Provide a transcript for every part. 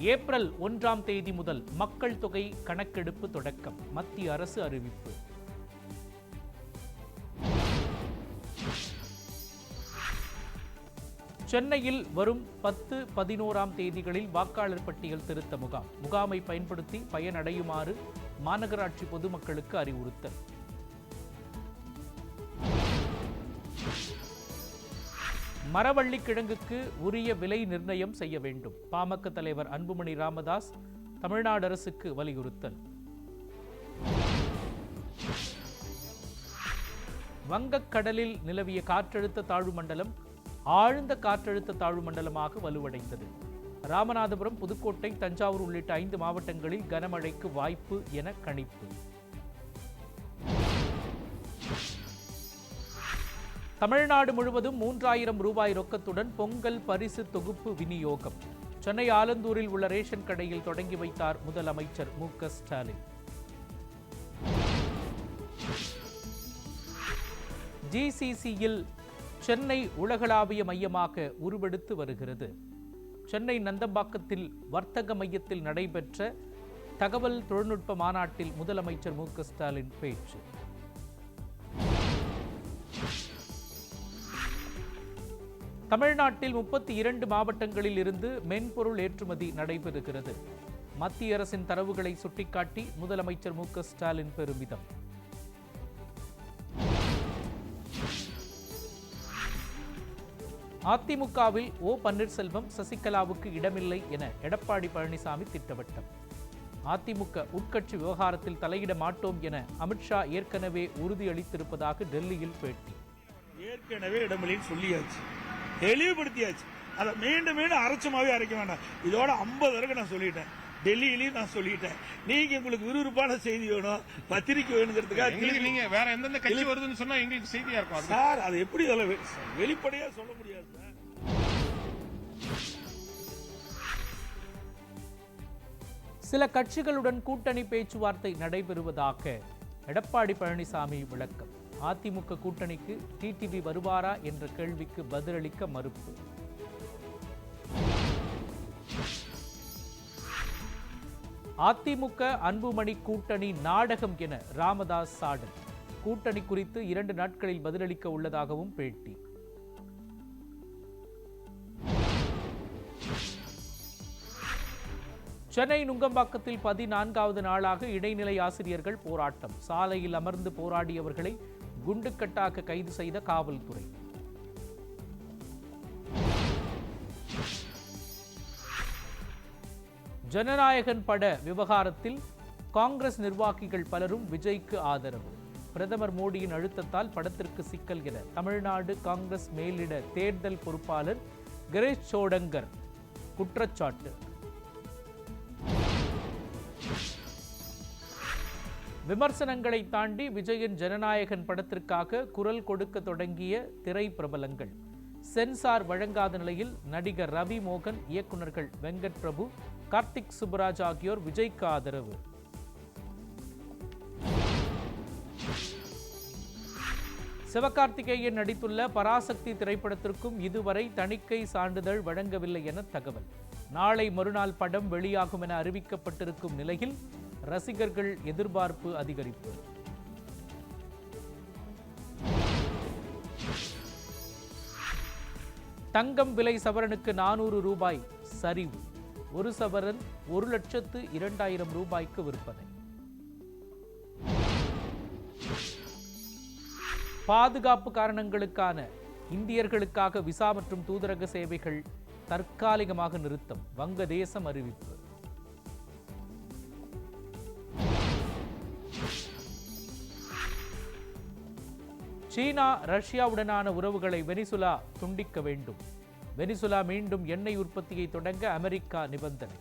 April ஒன்றாம் தேதி முதல் மக்கள் தொகை கணக்கெடுப்பு தொடக்கம் மத்திய அரசு அறிவிப்பு. சென்னையில் வரும் பத்து பதினோராம் தேதிகளில் வாக்காளர் பட்டியல் திருத்த முகாம். முகாமை பயன்படுத்தி பயனடையுமாறு மாநகராட்சி பொதுமக்களுக்கு அறிவுறுத்தல். மரவள்ளி கிழங்குக்கு உரிய விலை நிர்ணயம் செய்ய வேண்டும். பாமக தலைவர் அன்புமணி ராமதாஸ் தமிழ்நாடு அரசுக்கு வலியுறுத்தல். வங்கக்கடலில் நிலவிய காற்றழுத்த தாழ்வு மண்டலம் ஆழ்ந்த காற்றழுத்த தாழ்வு மண்டலமாக வலுவடைந்தது. ராமநாதபுரம் புதுக்கோட்டை தஞ்சாவூர் உள்ளிட்ட ஐந்து மாவட்டங்களில் கனமழைக்கு வாய்ப்பு என கணிப்பு. தமிழ்நாடு முழுவதும் மூன்றாயிரம் ரூபாய் ரொக்கத்துடன் பொங்கல் பரிசு தொகுப்பு விநியோகம். சென்னை ஆலந்தூரில் உள்ள ரேஷன் கடையில் தொடங்கி வைத்தார் முதலமைச்சர் மு க ஸ்டாலின். ஜிசிசியில் சென்னை உலகளாவிய மையமாக உருவெடுத்து வருகிறது. சென்னை நந்தம்பாக்கத்தில் வர்த்தக மையத்தில் நடைபெற்ற தகவல் தொழில்நுட்ப மாநாட்டில் முதலமைச்சர் மு க ஸ்டாலின் பேச்சு. தமிழ்நாட்டில் முப்பத்தி இரண்டு மாவட்டங்களில் இருந்து மென்பொருள் ஏற்றுமதி நடைபெறுகிறது. மத்திய அரசின் தரவுகளை சுட்டிக்காட்டி முதலமைச்சர் மு க ஸ்டாலின் பெருமிதம். அதிமுகவில் ஓ பன்னீர்செல்வம் சசிகலாவுக்கு இடமில்லை என எடப்பாடி பழனிசாமி திட்டவட்டம். அதிமுக உட்கட்சி விவகாரத்தில் தலையிட மாட்டோம் என அமித்ஷா ஏற்கனவே உறுதியளித்திருப்பதாக டெல்லியில் பேட்டி. ஏற்கனவே இடமொழின்னு சொல்லியாச்சு. தெளிவுபடுத்தியாச்சு. அதை மீண்டும் மீண்டும் அரைச்சமாவே அரைக்க வேண்டாம். இதோட ஐம்பது வரைக்கும் நான் சொல்லிட்டேன். டெல்லியிலையும் நான் சொல்லிட்டேன். நீங்க உங்களுக்கு விறுவிறுப்பான செய்தி வேணும். பத்திரிக்கை வேணுங்கிறதுக்காக நீங்க வேற எந்தெந்த கட்சி வருதுன்னு சொன்னா எங்களுக்கு செய்தியா இருக்கும் சார் அது எப்படி அதில் வெளிப்படையா சொல்ல முடியாது சார். சில கட்சிகளுடன் கூட்டணி பேச்சுவார்த்தை நடைபெறுவதாக எடப்பாடி பழனிசாமி விளக்கம். அதிமுக கூட்டணிக்கு டிடிவி வருவாரா என்ற கேள்விக்கு பதிலளிக்க மறுப்பு. அதிமுக அன்புமணி கூட்டணி நாடகம் என ராமதாஸ் சாடல் கூட்டணி குறித்து இரண்டு நாட்களில் பதிலளிக்க உள்ளதாகவும் பேட்டி. சென்னை நுங்கம்பாக்கத்தில் பதினான்காவது நாளாக இடைநிலை ஆசிரியர்கள் போராட்டம். சாலையில் அமர்ந்து போராடியவர்களை குண்டுக்கட்டாக கைது செய்த காவல்துறை. ஜனநாயகன் பட விவகாரத்தில் காங்கிரஸ் நிர்வாகிகள் பலரும் விஜய்க்கு ஆதரவு. பிரதமர் மோடியின் அழுத்தத்தால் படத்திற்கு சிக்கல் என தமிழ்நாடு காங்கிரஸ் மேலிட தேர்தல் பொறுப்பாளர் கிரேஷ் சோடங்கர் குற்றச்சாட்டு. விமர்சனங்களை தாண்டி விஜயின் ஜனநாயகன் படத்திற்காக குரல் கொடுக்க தொடங்கிய திரை பிரபலங்கள் சென்சார் வழங்காத நிலையில் நடிகர் ரவி மோகன் இயக்குனர்கள் வெங்கட் பிரபு கார்த்திக் சுப்ராஜ் ஆகியோர் விஜய்க்கு ஆதரவு. சிவகார்த்திகேயன் நடித்துள்ள பராசக்தி திரைப்படத்திற்கும் இதுவரை தணிக்கை சான்றிதழ் வழங்கவில்லை என தகவல். நாளை மறுநாள் படம் வெளியாகும் என அறிவிக்கப்பட்டிருக்கும் நிலையில் ரசிகர்கள் எதிர்பார்ப்பு அதிகரிப்பு. தங்கம் விலை சவரனுக்கு நானூறு ரூபாய் சரிவு. ஒரு சவரன் ஒரு லட்சத்து இரண்டாயிரம் ரூபாய்க்கு விற்பனை. பாதுகாப்பு காரணங்களுக்கான இந்தியர்களுக்காக விசா மற்றும் தூதரக சேவைகள் தற்காலிகமாக நிறுத்தம். வங்கதேசம் அறிவிப்பு. சீனா ரஷ்யாவுடனான உறவுகளை வெனிசுலா துண்டிக்க வேண்டும். வெனிசுலா மீண்டும் எண்ணெய் உற்பத்தியை தொடங்க அமெரிக்கா நிபந்தனை.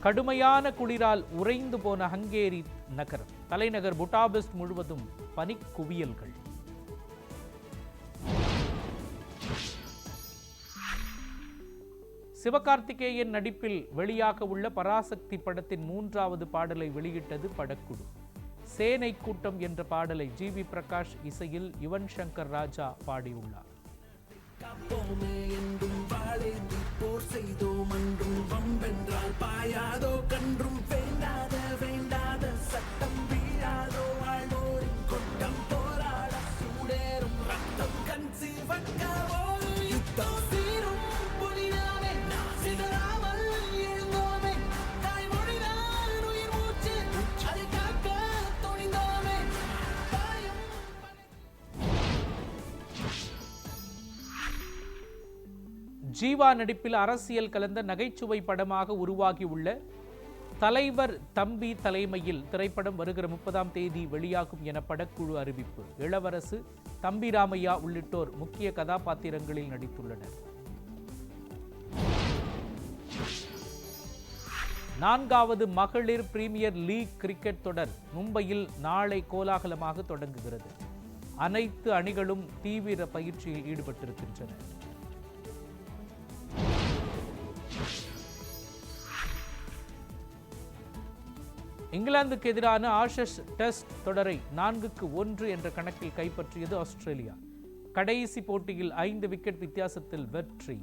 கடுமையான குளிரால் உறைந்து போன ஹங்கேரி நகரம் தலைநகர் புட்டாபெஸ்ட் முழுவதும் பனிக்குவியல்கள். சிவகார்த்திகேயன் நடிப்பில் வெளியாக உள்ள பராசக்தி படத்தின் மூன்றாவது பாடலை வெளியிட்டது படக்குழு. சேனை கூட்டம் என்ற பாடலை ஜி. வி. பிரகாஷ் இசையில் யுவன் சங்கர் ராஜா பாடியுள்ளார். ஜீவா நடிப்பில் அரசியல் கலந்த நகைச்சுவை படமாக உருவாகியுள்ள தலைவர் தம்பி தலைமையில் திரைப்படம் வருகிற முப்பதாம் தேதி வெளியாகும் என படக்குழு அறிவிப்பு. இளவரசு தம்பி ராமையா உள்ளிட்டோர் முக்கிய கதாபாத்திரங்களில் நடித்துள்ளனர். நான்காவது மகளிர் பிரீமியர் லீக் கிரிக்கெட் தொடர் மும்பையில் நாளை கோலாகலமாக தொடங்குகிறது. அனைத்து அணிகளும் தீவிர பயிற்சியில் ஈடுபட்டிருக்கின்றன. இங்கிலாந்துக்கு எதிரான ஆஷஸ் டெஸ்ட் தொடரை நான்குக்கு ஒன்று என்ற கணக்கில் கைப்பற்றியது ஆஸ்திரேலியா. கடைசி போட்டியில் ஐந்து விக்கெட் வித்தியாசத்தில் வெற்றி.